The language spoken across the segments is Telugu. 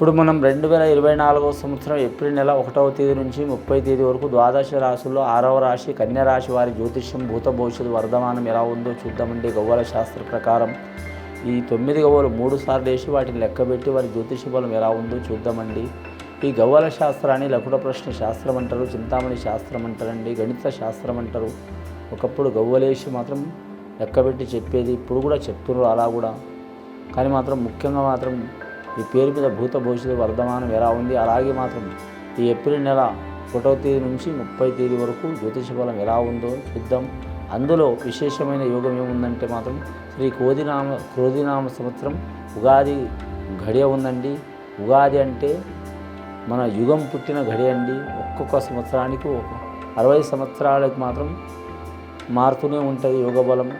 ఇప్పుడు మనం రెండు వేల ఇరవై నాలుగవ సంవత్సరం ఏప్రిల్ నెల ఒకటవ తేదీ నుంచి ముప్పై తేదీ వరకు ద్వాదశ రాశుల్లో ఆరవ రాశి కన్యా రాశి వారి జ్యోతిష్యం భూత భవిష్యత్తు వర్ధమానం ఎలా ఉందో చూద్దామండి గవ్వల శాస్త్ర ప్రకారం ఈ తొమ్మిది గవ్వలు మూడు సార్లు వేసి వాటిని లెక్కబెట్టి వారి జ్యోతిష బలం ఎలా ఉందో చూద్దామండి. ఈ గవ్వల శాస్త్రాన్ని లకుట ప్రశ్న శాస్త్రం అంటారు చింతామణి శాస్త్రం అంటారండి గణిత శాస్త్రం అంటారు. ఒకప్పుడు గవ్వలేసి మాత్రం లెక్కబెట్టి చెప్పేది ఇప్పుడు కూడా చెప్తున్నారు అలా కూడా. కానీ మాత్రం ముఖ్యంగా మాత్రం ఈ పేరు మీద భూత భవిష్యత్తు వర్ధమానం ఎలా ఉంది? అలాగే మాత్రం ఈ ఏప్రిల్ నెల ఒకటో తేదీ నుంచి ముప్పై తేదీ వరకు జ్యోతిష బలం ఎలా ఉందో చూద్దాం. అందులో విశేషమైన యోగం ఏముందంటే మాత్రం శ్రీ కోదినామ క్రోధినామ సంవత్సరం ఉగాది ఘడియ ఉందండి. ఉగాది అంటే మన యుగం పుట్టిన ఘడి అండి. ఒక్కొక్క సంవత్సరానికి ఒక అరవై సంవత్సరాలకు మాత్రం మారుతూనే ఉంటుంది యోగ బలం.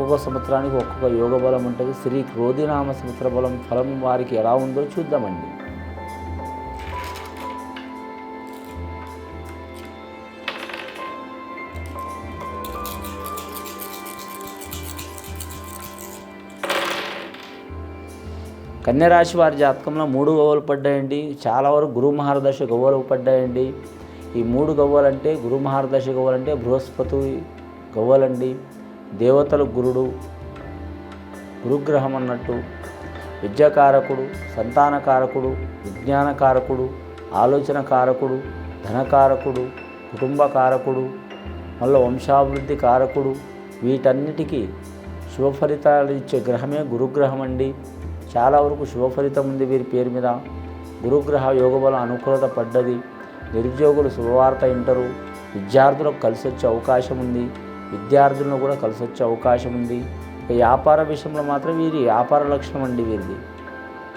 ఒక్కొక్క సంవత్సరానికి ఒక్కొక్క యోగ బలం ఉంటుంది. శ్రీ క్రోధినామ సంవత్సర బలం ఫలం వారికి ఎలా ఉందో చూద్దామండి. కన్యరాశి వారి జాతకంలో మూడు గవ్వలు పడ్డాయండి. చాలా వరకు గురు మహారదశ గవ్వలు పడ్డాయండి. ఈ మూడు గవ్వలంటే గురు మహారదశ గవ్వలంటే బృహస్పతి గవ్వలండి. దేవతలు గురుడు గురుగ్రహం అన్నట్టు విద్యాకారకుడు సంతానకారకుడు విజ్ఞానకారకుడు ఆలోచనకారకుడు ధనకారకుడు కుటుంబకారకుడు మళ్ళీ వంశాభివృద్ధి కారకుడు వీటన్నిటికీ శుభఫలితాలు ఇచ్చే గ్రహమే గురుగ్రహం అండి. చాలా వరకు శుభఫలితం ఉంది వీరి పేరు మీద. గురుగ్రహ యోగబలం అనుకూలత పడ్డది. నిరుద్యోగులు శుభవార్త వింటారు. విద్యార్థులకు కలిసి వచ్చే అవకాశం ఉంది. విద్యార్థులను కూడా కలిసి వచ్చే అవకాశం ఉంది. ఇక వ్యాపార విషయంలో మాత్రం వీరి వ్యాపార లక్షణం అండి వీరిది.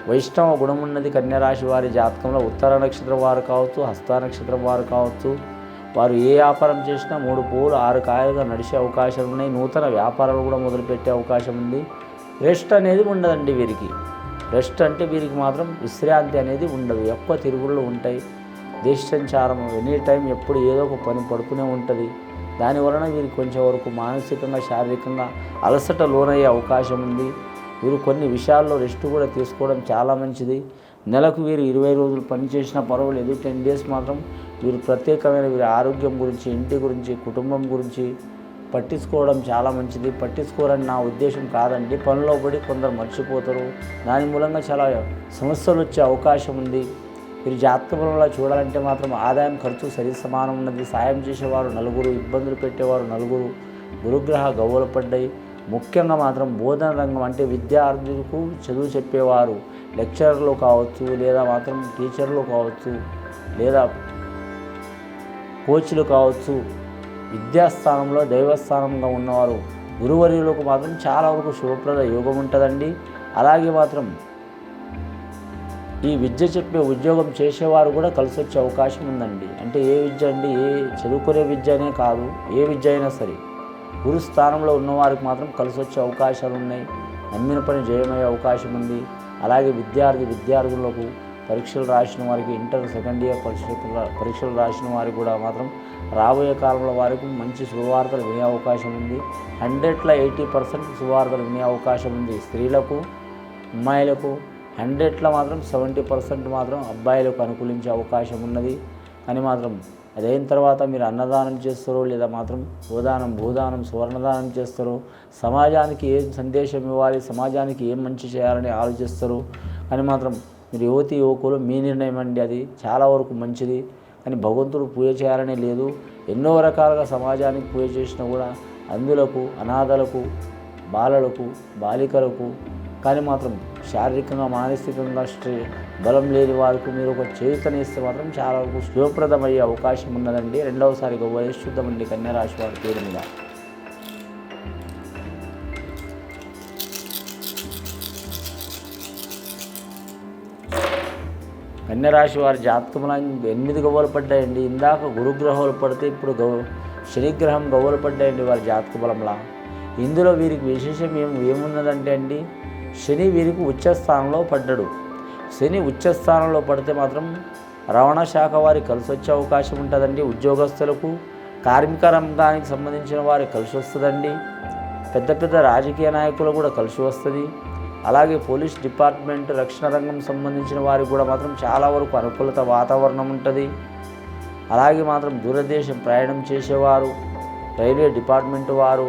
వైష్ణవ గుణం ఉన్నది కన్యరాశి వారి జాతకంలో ఉత్తర నక్షత్రం వారు కావచ్చు హస్త నక్షత్రం వారు కావచ్చు. వారు ఏ వ్యాపారం చేసినా మూడు పూలు ఆరు కాయలుగా నడిచే అవకాశాలు ఉన్నాయి. నూతన వ్యాపారాలు కూడా మొదలుపెట్టే అవకాశం ఉంది. రెస్ట్ అనేది ఉండదండి వీరికి. రెస్ట్ అంటే వీరికి మాత్రం విశ్రాంతి అనేది ఉండదు. ఎక్కువ తిరుగుళ్ళు ఉంటాయి. దేశ సంచారం ఎనీ టైం ఎప్పుడు ఏదో ఒక పని పడుతూనే ఉంటుంది. దాని వలన వీరికి కొంచెం వరకు మానసికంగా శారీరకంగా అలసట లోనయ్యే అవకాశం ఉంది. వీరు కొన్ని విషయాల్లో రెస్ట్ కూడా తీసుకోవడం చాలా మంచిది. నెలకు వీరు ఇరవై రోజులు పనిచేసిన పర్వాలేదు. టెన్ డేస్ మాత్రం వీరు ప్రత్యేకమైన వీరి ఆరోగ్యం గురించి ఇంటి గురించి కుటుంబం గురించి పట్టించుకోవడం చాలా మంచిది. పట్టించుకోరని నా ఉద్దేశం కాదండి. పనిలో పడి కొందరు మర్చిపోతారు. దాని మూలంగా చాలా సమస్యలు వచ్చే అవకాశం ఉంది. మీరు జాతకంలో చూడాలంటే మాత్రం ఆదాయం ఖర్చు సరి సమానం ఉన్నది. సాయం చేసేవారు నలుగురు ఇబ్బందులు పెట్టేవారు నలుగురు. గురుగ్రహ గవ్వలు పడ్డాయి. ముఖ్యంగా మాత్రం బోధన రంగం అంటే విద్యార్థులకు చదువు చెప్పేవారు. లెక్చరర్లు కావచ్చు లేదా మాత్రం టీచర్లు కావచ్చు లేదా కోచ్లు కావచ్చు. విద్యాస్థానంలో దైవస్థానంగా ఉన్నవారు. గురువర్యులకు మాత్రం చాలా వరకు శుభప్రద యోగం ఉంటుందండి. అలాగే మాత్రం ఈ విద్య చెప్పే ఉద్యోగం చేసేవారు కూడా కలిసి వచ్చే అవకాశం ఉందండి. అంటే ఏ విద్య అండి? ఏ చదువుకునే విద్య అనే కాదు. ఏ విద్య అయినా సరే గురు స్థానంలో ఉన్నవారికి మాత్రం కలిసి వచ్చే అవకాశాలు ఉన్నాయి. నమ్మిన పని జయమయ్యే అవకాశం ఉంది. అలాగే విద్యార్థి విద్యార్థులకు పరీక్షలు రాసిన వారికి ఇంటర్ సెకండ్ ఇయర్ పరీక్షలు పరీక్షలు రాసిన వారికి కూడా మాత్రం రాబోయే కాలంలో వారికి మంచి శుభవార్తలు వినే అవకాశం ఉంది. హండ్రెడ్లో ఎయిటీ పర్సెంట్ శుభవార్తలు వినే అవకాశం ఉంది. స్త్రీలకు అమ్మాయిలకు హండ్రెడ్లో మాత్రం సెవెంటీ పర్సెంట్ మాత్రం అబ్బాయిలకు అనుకూలించే అవకాశం ఉన్నది. కానీ మాత్రం అదైన తర్వాత మీరు అన్నదానం చేస్తారో లేదా మాత్రం గోదానం భూదానం సువర్ణదానం చేస్తారో సమాజానికి ఏం సందేశం ఇవ్వాలి సమాజానికి ఏం మంచి చేయాలని ఆలోచిస్తారు కానీ మాత్రం మీరు యువతి యువకులు మీ నిర్ణయం అండి అది. చాలా వరకు మంచిది. కానీ భగవంతుడు పూజ చేయాలనే లేదు. ఎన్నో రకాలుగా సమాజానికి పూజ చేసినా కూడా అందులకు అనాథలకు బాలలకు బాలికలకు కానీ మాత్రం శారీరకంగా మానసికంగా స్ట్రే బలం లేని వారికి మీరు ఒక చేతనిస్తే మాత్రం చాలా వరకు శుభప్రదమయ్యే అవకాశం ఉన్నదండి. రెండవసారిగా వయసు చూద్దామండి కన్యారాశి వారి పేరు మీద. కన్యరాశి వారి జాతకంలో ఎనిమిది గవ్వలు పడ్డాయండి. ఇందాక గురుగ్రహాలు పడితే ఇప్పుడు గౌ శనిగ్రహం గవ్వలు పడ్డాయండి వారి జాతక బలంలా. ఇందులో వీరికి విశేషం ఏం ఏమున్నదంటే అండి శని వీరికి ఉచ్చస్థానంలో పడ్డాడు. శని ఉచ్చస్థానంలో పడితే మాత్రం రవాణా శాఖ వారికి కలిసి వచ్చే అవకాశం ఉంటుందండి. ఉద్యోగస్తులకు కార్మిక రంగానికి సంబంధించిన వారు కలిసి వస్తుందండి. పెద్ద పెద్ద రాజకీయ నాయకులు కూడా కలిసి వస్తుంది. అలాగే పోలీస్ డిపార్ట్మెంట్ రక్షణ రంగం సంబంధించిన వారికి కూడా మాత్రం చాలా వరకు అనుకూలత వాతావరణం ఉంటుంది. అలాగే మాత్రం దూరదేశం ప్రయాణం చేసేవారు రైల్వే డిపార్ట్మెంట్ వారు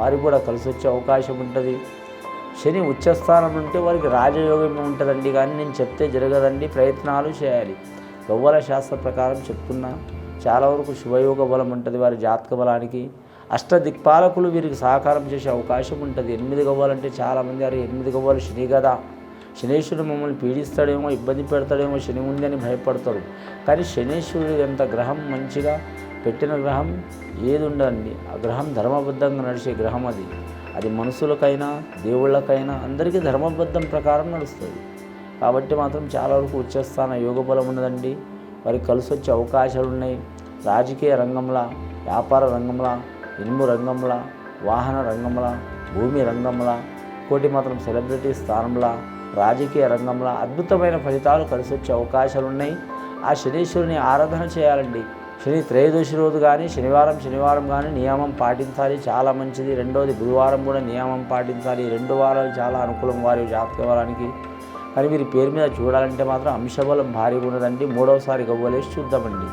వారికి కూడా కలిసి వచ్చే అవకాశం ఉంటుంది. శని ఉచ్చస్థానం ఉంటే వారికి రాజయోగం ఉంటుందండి కానీ నేను చెప్తే జరగదండి ప్రయత్నాలు చేయాలి. గవ్వల శాస్త్ర ప్రకారం చెప్తున్నా చాలా వరకు శుభయోగ బలం ఉంటుంది వారి జాతక బలానికి. అష్ట దిక్పాలకులు వీరికి సహకారం చేసే అవకాశం ఉంటుంది. ఎనిమిది గవ్వాలంటే చాలామంది అరే ఎనిమిది గవ్వలు శని కదా. శనీశ్వరుడు మమ్మల్ని పీడిస్తాడేమో ఇబ్బంది పెడతాడేమో శని ఉంది అని భయపడతారు కానీ శనీశ్వరుడు ఎంత గ్రహం మంచిగా పెట్టిన గ్రహం ఏది ఉండదండి ఆ గ్రహం ధర్మబద్ధంగా నడిచే గ్రహం అది. అది మనుషులకైనా దేవుళ్ళకైనా అందరికీ ధర్మబద్ధం ప్రకారం నడుస్తుంది. కాబట్టి మాత్రం చాలా వరకు ఉచ్చస్థాన యోగ బలం ఉన్నదండి. వారికి కలిసి వచ్చే అవకాశాలు ఉన్నాయి. రాజకీయ రంగంలా వ్యాపార రంగంలా ఇనుము రంగంలా వాహన రంగంలా భూమి రంగంలా కోటి మాత్రం సెలబ్రిటీ స్థానంలా రాజకీయ రంగంలో అద్భుతమైన ఫలితాలు కలిసి వచ్చే అవకాశాలు ఉన్నాయి. ఆ శనీశ్వరుని ఆరాధన చేయాలండి. శని త్రయోదశి రోజు కానీ శనివారం శనివారం కానీ నియమం పాటించాలి. చాలా మంచిది. రెండోది బుధవారం కూడా నియమం పాటించాలి. రెండు వారాలు చాలా అనుకూలం వారి జాతక వారానికి కానీ మీరు పేరు మీద చూడాలంటే మాత్రం అంశబలం భారీగా ఉన్నదండి మూడవసారి గవ్వలేసి చూద్దామండి.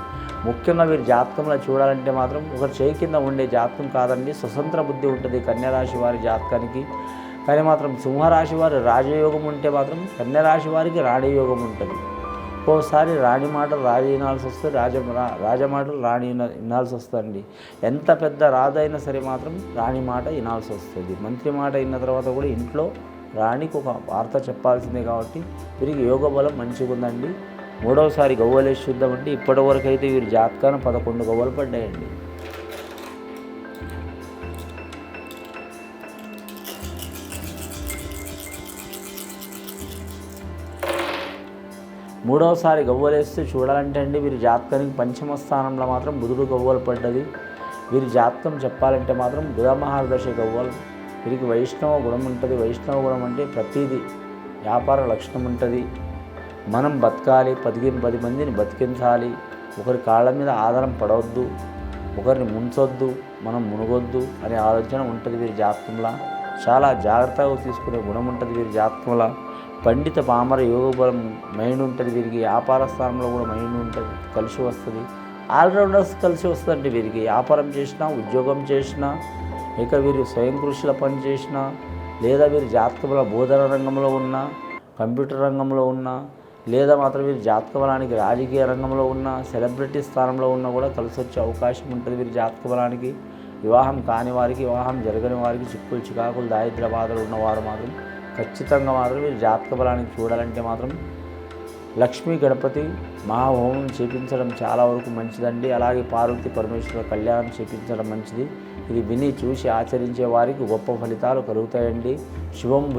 ముఖ్యంగా మీరు జాతకంలో చూడాలంటే మాత్రం ఒక చేయి కింద ఉండే జాతకం కాదండి. స్వతంత్ర బుద్ధి ఉంటుంది కన్యారాశి వారి జాతకానికి. కానీ మాత్రం సింహరాశి వారి రాజయోగం ఉంటే మాత్రం కన్యరాశి వారికి రాణియోగం ఉంటుంది. ఒక్కోసారి రాణి మాటలు రాజు వినాల్సి వస్తే రాజ రాజ మాటలు రాణి వినాల్సి వస్తుందండి. ఎంత పెద్ద రాజు అయినా సరే మాత్రం రాణి మాట వినాల్సి వస్తుంది. మంత్రి మాట విన్న తర్వాత కూడా ఇంట్లో రాణికి ఒక వార్త చెప్పాల్సిందే కాబట్టి వీరికి యోగ బలం మంచిగా ఉందండి. మూడవసారి గవ్వలేసి చూద్దామంటే ఇప్పటి వరకు అయితే వీరి జాతకాన పదకొండు గవ్వలు పడ్డాయండి. మూడవసారి గవ్వలేస్తే చూడాలంటే అండి వీరి జాతకానికి పంచమ స్థానంలో మాత్రం బుధుడు గవ్వలు పడ్డది. వీరి జాతకం చెప్పాలంటే మాత్రం బుధ మహాదశ గవ్వలు. వీరికి వైష్ణవ గుణం ఉంటుంది. వైష్ణవ గుణం అంటే ప్రతిదీ. వ్యాపార లక్షణం ఉంటుంది. మనం బతకాలి పదిహేను పది మందిని బతికించాలి. ఒకరి కాళ్ళ మీద ఆధారం పడవద్దు. ఒకరిని ముంచొద్దు. మనం మునగొద్దు అనే ఆలోచన ఉంటుంది వీరి జాతకంలో. చాలా జాగ్రత్తగా తీసుకునే గుణం ఉంటుంది వీరి జాతకంలో. పండిత పామర యోగ బలం మైండ్ ఉంటుంది వీరికి. వ్యాపార స్థానంలో కూడా మైండ్ ఉంటుంది కలిసి వస్తుంది. ఆల్రౌండర్స్ కలిసి వస్తుందండి వీరికి. వ్యాపారం చేసినా ఉద్యోగం చేసినా ఇక వీరు స్వయం కృషిలో పని చేసినా లేదా వీరు జాతకంలో బోధన రంగంలో ఉన్నా కంప్యూటర్ రంగంలో ఉన్నా లేదా మాత్రం వీరు జాతక బలానికి రాజకీయ రంగంలో ఉన్న సెలబ్రిటీ స్థానంలో ఉన్నా కూడా కలిసి వచ్చే అవకాశం ఉంటుంది వీరి జాతక బలానికి వివాహం కాని వారికి వివాహం జరగని వారికి చిక్కులు చికాకులు దారిద్ర బాధలు ఉన్నవారు మాత్రం ఖచ్చితంగా మాత్రం మీరు జాతక బలానికి చూడాలంటే మాత్రం లక్ష్మీ గణపతి మహాహోమం చేపించడం చాలా వరకు మంచిదండి. అలాగే పార్వతి పరమేశ్వర కళ్యాణం చేపించడం మంచిది. ఇది విని చూసి ఆచరించే వారికి గొప్ప ఫలితాలు కలుగుతాయండి. శుభం